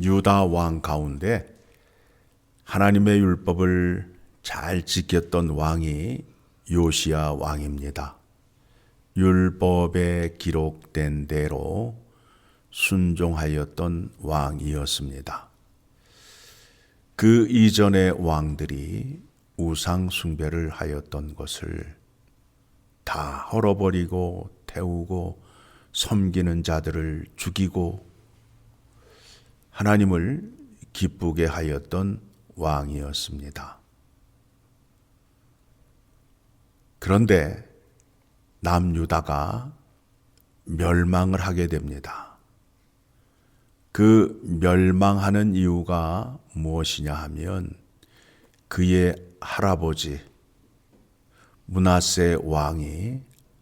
유다 왕 가운데 하나님의 율법을 잘 지켰던 왕이 요시야 왕입니다. 율법에 기록된 대로 순종하였던 왕이었습니다. 그 이전의 왕들이 우상 숭배를 하였던 것을 다 헐어버리고 태우고 섬기는 자들을 죽이고 하나님을 기쁘게 하였던 왕이었습니다. 그런데 남유다가 멸망을 하게 됩니다. 그 멸망하는 이유가 무엇이냐 하면 그의 할아버지 문하세 왕이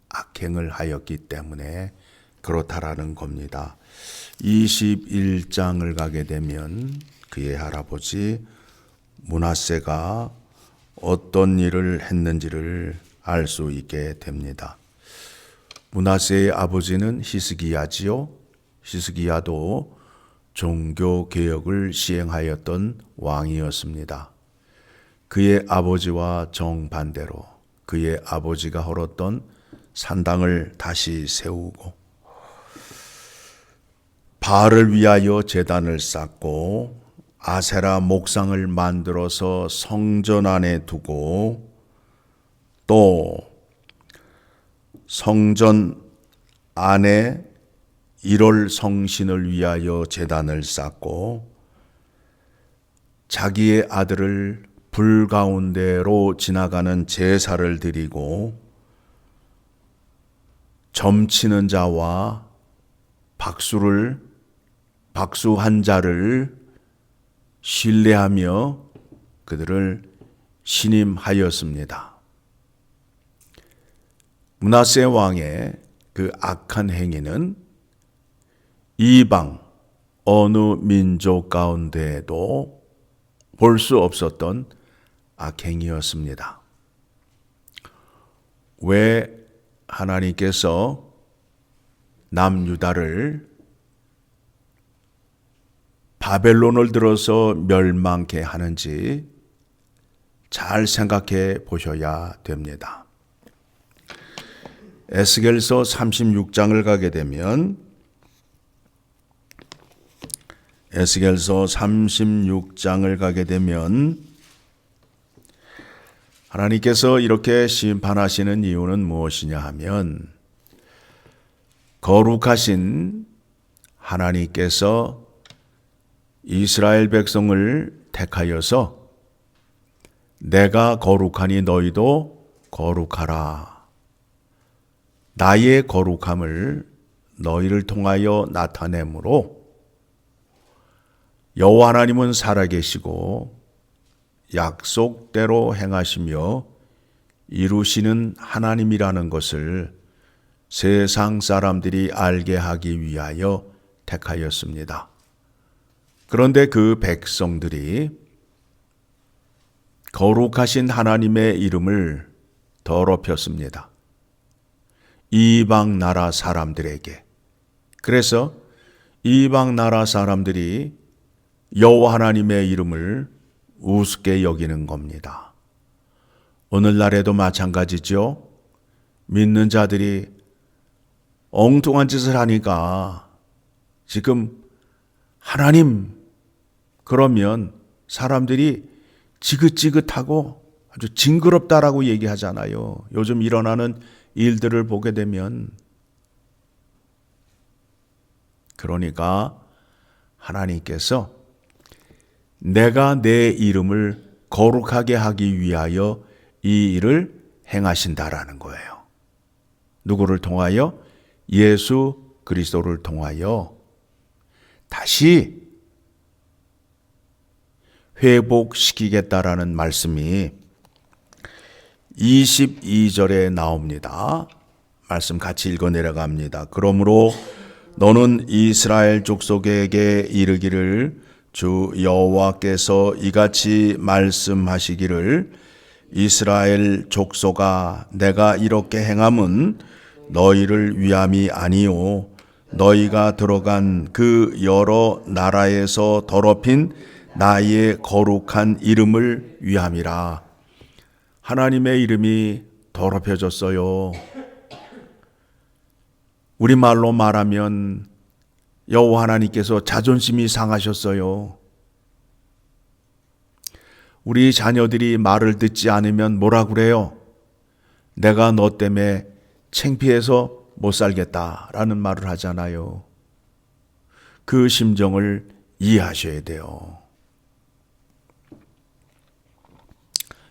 악행을 하였기 때문에 그렇다라는 겁니다. 21장을 가게 되면 그의 할아버지 문하세가 어떤 일을 했는지를 알 수 있게 됩니다. 문하세의 아버지는 히스기야지요. 히스기야도 종교 개혁을 시행하였던 왕이었습니다. 그의 아버지와 정반대로 그의 아버지가 헐었던 산당을 다시 세우고 바알을 위하여 제단을 쌓고 아세라 목상을 만들어서 성전 안에 두고 또 성전 안에 1월 성신을 위하여 제단을 쌓고 자기의 아들을 불 가운데로 지나가는 제사를 드리고 점치는 자와 박수를 박수 한 자를 신뢰하며 그들을 신임하였습니다. 문하세 왕의 그 악한 행위는 이방 어느 민족 가운데에도 볼 수 없었던 악행이었습니다. 왜 하나님께서 남유다를 바벨론을 들어서 멸망케 하는지 잘 생각해 보셔야 됩니다. 에스겔서 36장을 가게 되면 에스겔서 36장을 가게 되면 하나님께서 이렇게 심판하시는 이유는 무엇이냐 하면 거룩하신 하나님께서 이스라엘 백성을 택하여서 내가 거룩하니 너희도 거룩하라. 나의 거룩함을 너희를 통하여 나타내므로 여호와 하나님은 살아계시고 약속대로 행하시며 이루시는 하나님이라는 것을 세상 사람들이 알게 하기 위하여 택하였습니다. 그런데 그 백성들이 거룩하신 하나님의 이름을 더럽혔습니다. 이방 나라 사람들에게. 그래서 이방 나라 사람들이 여호와 하나님의 이름을 우습게 여기는 겁니다. 오늘날에도 마찬가지죠. 믿는 자들이 엉뚱한 짓을 하니까 지금 하나님 그러면 사람들이 지긋지긋하고 아주 징그럽다라고 얘기하잖아요. 요즘 일어나는 일들을 보게 되면 그러니까 하나님께서 내가 내 이름을 거룩하게 하기 위하여 이 일을 행하신다라는 거예요. 누구를 통하여? 예수 그리스도를 통하여 다시 회복시키겠다라는 말씀이 22절에 나옵니다. 말씀 같이 읽어 내려갑니다. 그러므로 너는 이스라엘 족속에게 이르기를 주 여호와께서 이같이 말씀하시기를 이스라엘 족속아 내가 이렇게 행함은 너희를 위함이 아니요 너희가 들어간 그 여러 나라에서 더럽힌 나의 거룩한 이름을 위함이라. 하나님의 이름이 더럽혀졌어요. 우리말로 말하면 여호와 하나님께서 자존심이 상하셨어요. 우리 자녀들이 말을 듣지 않으면 뭐라 그래요? 내가 너 때문에 창피해서 못 살겠다라는 말을 하잖아요. 그 심정을 이해하셔야 돼요.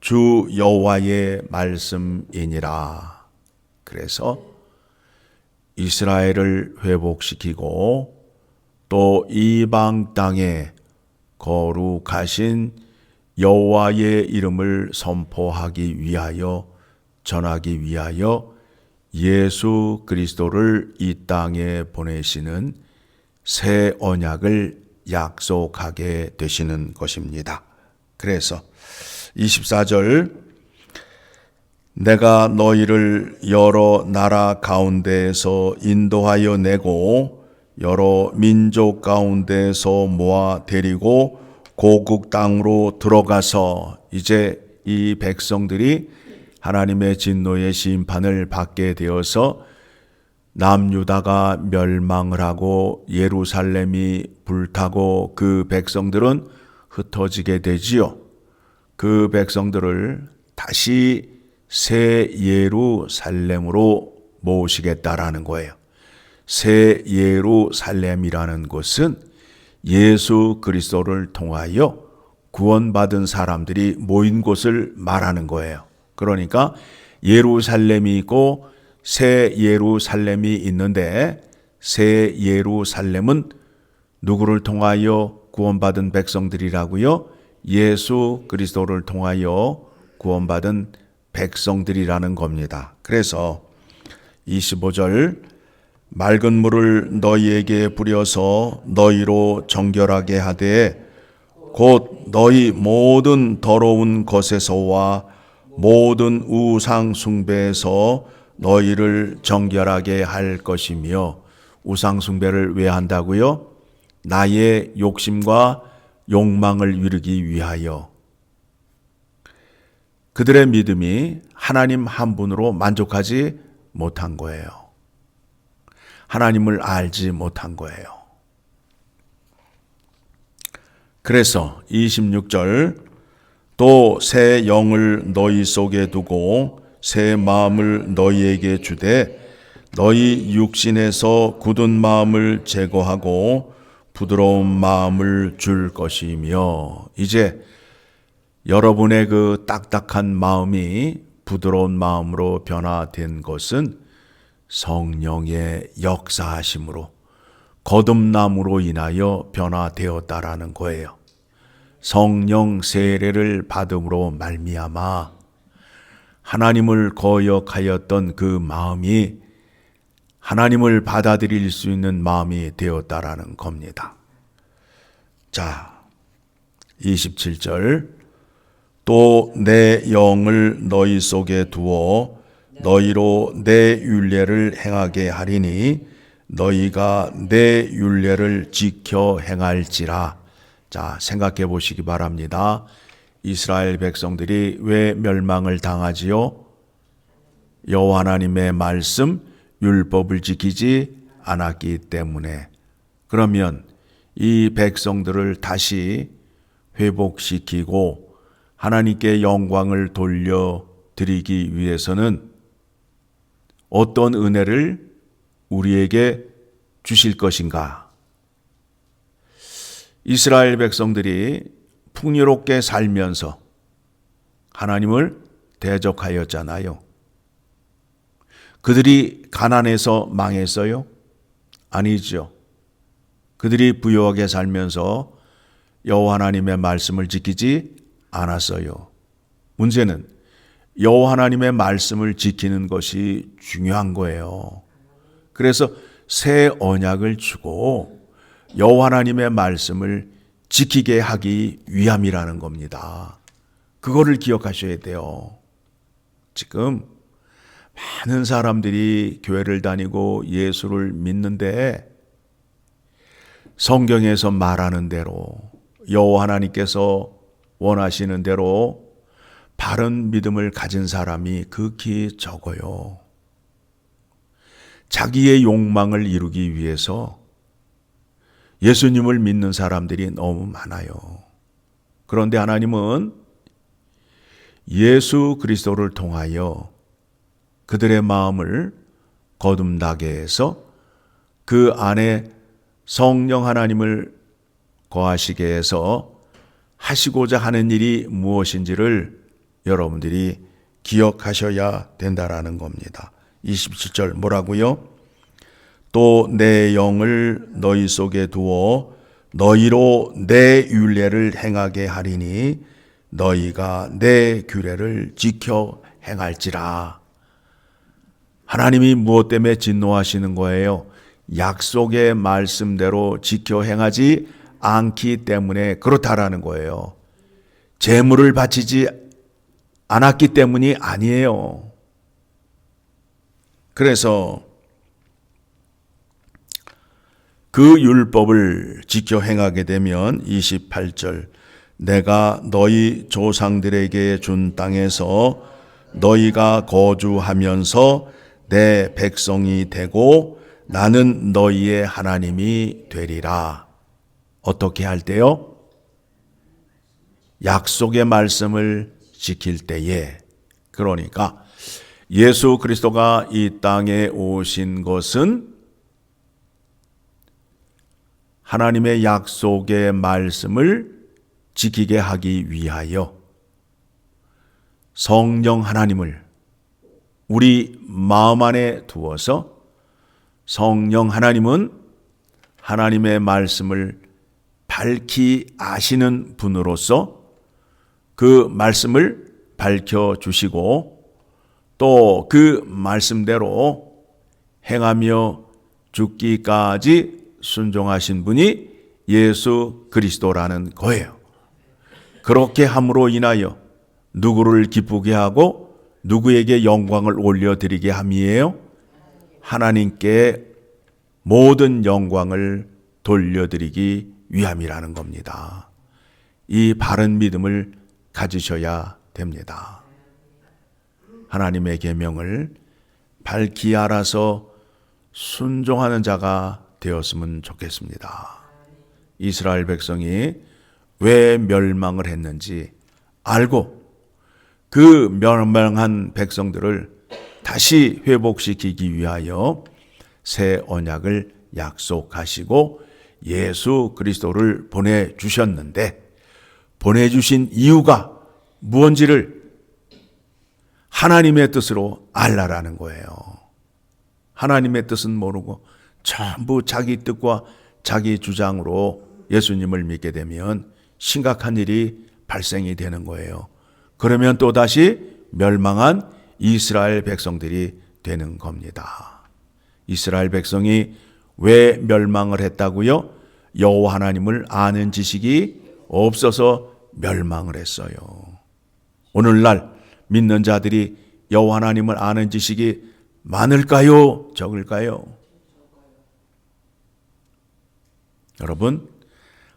주 여호와의 말씀이니라. 그래서 이스라엘을 회복시키고 또 이방 땅에 거룩하신 여호와의 이름을 선포하기 위하여 전하기 위하여 예수 그리스도를 이 땅에 보내시는 새 언약을 약속하게 되시는 것입니다. 그래서 24절 내가 너희를 여러 나라 가운데에서 인도하여 내고 여러 민족 가운데에서 모아 데리고 고국 땅으로 들어가서 이제 이 백성들이 하나님의 진노의 심판을 받게 되어서 남유다가 멸망을 하고 예루살렘이 불타고 그 백성들은 흩어지게 되지요. 그 백성들을 다시 새 예루살렘으로 모시겠다라는 거예요. 새 예루살렘이라는 곳은 예수 그리스도를 통하여 구원받은 사람들이 모인 곳을 말하는 거예요. 그러니까 예루살렘이 있고 새 예루살렘이 있는데 새 예루살렘은 누구를 통하여 구원받은 백성들이라고요? 예수 그리스도를 통하여 구원받은 백성들이라는 겁니다. 그래서 25절 맑은 물을 너희에게 뿌려서 너희로 정결하게 하되 곧 너희 모든 더러운 것에서와 모든 우상 숭배에서 너희를 정결하게 할 것이며 우상 숭배를 왜 한다고요? 나의 욕심과 욕망을 이루기 위하여 그들의 믿음이 하나님 한 분으로 만족하지 못한 거예요. 하나님을 알지 못한 거예요. 그래서 26절 또 새 영을 너희 속에 두고 새 마음을 너희에게 주되 너희 육신에서 굳은 마음을 제거하고 부드러운 마음을 줄 것이며 이제 여러분의 그 딱딱한 마음이 부드러운 마음으로 변화된 것은 성령의 역사하심으로 거듭남으로 인하여 변화되었다라는 거예요. 성령 세례를 받음으로 말미암아 하나님을 거역하였던 그 마음이 하나님을 받아들일 수 있는 마음이 되었다라는 겁니다. 자, 27절 또 내 영을 너희 속에 두어 너희로 내 율례를 행하게 하리니 너희가 내 율례를 지켜 행할지라. 자, 생각해 보시기 바랍니다. 이스라엘 백성들이 왜 멸망을 당하지요? 여호와 하나님의 말씀 율법을 지키지 않았기 때문에 그러면 이 백성들을 다시 회복시키고 하나님께 영광을 돌려 드리기 위해서는 어떤 은혜를 우리에게 주실 것인가? 이스라엘 백성들이 풍요롭게 살면서 하나님을 대적하였잖아요. 그들이 가난해서 망했어요? 아니죠. 그들이 부유하게 살면서 여호와 하나님의 말씀을 지키지 않았어요. 문제는 여호와 하나님의 말씀을 지키는 것이 중요한 거예요. 그래서 새 언약을 주고 여호와 하나님의 말씀을 지키게 하기 위함이라는 겁니다. 그거를 기억하셔야 돼요. 지금 많은 사람들이 교회를 다니고 예수를 믿는데 성경에서 말하는 대로 여호와 하나님께서 원하시는 대로 바른 믿음을 가진 사람이 극히 적어요. 자기의 욕망을 이루기 위해서 예수님을 믿는 사람들이 너무 많아요. 그런데 하나님은 예수 그리스도를 통하여 그들의 마음을 거듭나게 해서 그 안에 성령 하나님을 거하시게 해서 하시고자 하는 일이 무엇인지를 여러분들이 기억하셔야 된다라는 겁니다. 27절 뭐라고요? 또 내 영을 너희 속에 두어 너희로 내 율례를 행하게 하리니 너희가 내 규례를 지켜 행할지라. 하나님이 무엇 때문에 진노하시는 거예요? 약속의 말씀대로 지켜 행하지 않기 때문에 그렇다라는 거예요. 재물을 바치지 않았기 때문이 아니에요. 그래서 그 율법을 지켜 행하게 되면 28절 내가 너희 조상들에게 준 땅에서 너희가 거주하면서 내 백성이 되고 나는 너희의 하나님이 되리라. 어떻게 할 때요? 약속의 말씀을 지킬 때에 그러니까 예수 그리스도가 이 땅에 오신 것은 하나님의 약속의 말씀을 지키게 하기 위하여 성령 하나님을 우리 마음 안에 두어서 성령 하나님은 하나님의 말씀을 밝히 아시는 분으로서 그 말씀을 밝혀 주시고 또 그 말씀대로 행하며 죽기까지 순종하신 분이 예수 그리스도라는 거예요. 그렇게 함으로 인하여 누구를 기쁘게 하고 누구에게 영광을 올려드리게 함이에요? 하나님께 모든 영광을 돌려드리기 위함이라는 겁니다. 이 바른 믿음을 가지셔야 됩니다. 하나님의 계명을 밝히 알아서 순종하는 자가 되었으면 좋겠습니다. 이스라엘 백성이 왜 멸망을 했는지 알고 그 멸망한 백성들을 다시 회복시키기 위하여 새 언약을 약속하시고 예수 그리스도를 보내주셨는데 보내주신 이유가 무언지를 하나님의 뜻으로 알라라는 거예요. 하나님의 뜻은 모르고 전부 자기 뜻과 자기 주장으로 예수님을 믿게 되면 심각한 일이 발생이 되는 거예요. 그러면 또다시 멸망한 이스라엘 백성들이 되는 겁니다. 이스라엘 백성이 왜 멸망을 했다고요? 여호와 하나님을 아는 지식이 없어서 멸망을 했어요. 오늘날 믿는 자들이 여호와 하나님을 아는 지식이 많을까요? 적을까요? 여러분,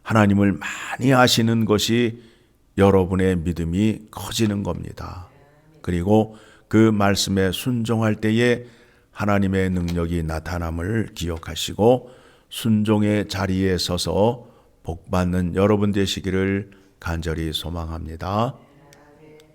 하나님을 많이 아시는 것이 여러분의 믿음이 커지는 겁니다. 그리고 그 말씀에 순종할 때에 하나님의 능력이 나타남을 기억하시고 순종의 자리에 서서 복받는 여러분 되시기를 간절히 소망합니다.